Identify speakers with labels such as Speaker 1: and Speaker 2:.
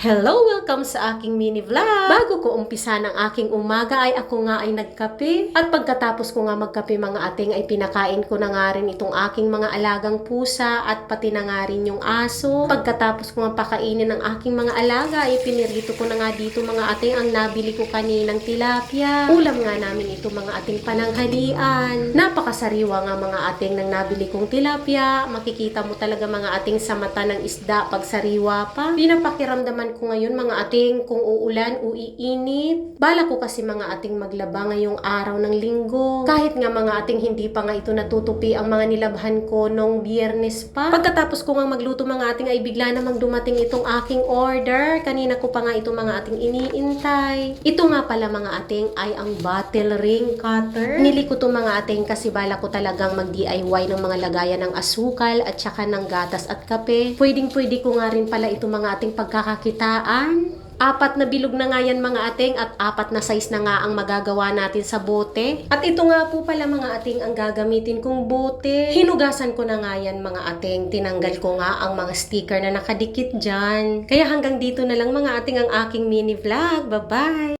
Speaker 1: Hello! Welcome sa aking mini vlog! Bago ko umpisa ng aking umaga ay ako nga ay nagkape. At pagkatapos ko nga magkape mga ating ay pinakain ko na nga rin itong aking mga alagang pusa at pati na nga rin yung aso. Pagkatapos ko nga pakainin ng aking mga alaga ay pinirito ko na nga dito mga ating ang nabili ko kaninang tilapia. Ulam nga namin ito mga ating pananghalian. Napakasariwa nga mga ating nang nabili kong tilapia. Makikita mo talaga mga ating sa mata ng isda pag sariwa pa. Pinapakiramdaman ko ngayon mga ating kung uulan o iinit. Bala ko kasi mga ating maglaba ngayong araw ng linggo. Kahit nga mga ating hindi pa nga ito natutupi ang mga nilabhan ko nung biyernes pa. Pagkatapos ko nga magluto mga ating ay bigla namang dumating itong aking order. Kanina ko pa nga ito mga ating iniintay. Ito nga pala mga ating ay ang bottle ring cutter. Nili ko to mga ating kasi bala ko talagang mag-DIY ng mga lagayan ng asukal at saka ng gatas at kape. Pwedeng pwede ko nga rin pala ito mga ating pagkakakitaan. Apat na bilog na nga yan mga ating at apat na size na nga ang magagawa natin sa bote. At ito nga po pala mga ating ang gagamitin kong bote. Hinugasan ko na nga yan mga ating. Tinanggal ko nga ang mga sticker na nakadikit dyan. Kaya hanggang dito na lang mga ating ang aking mini vlog. Bye-bye!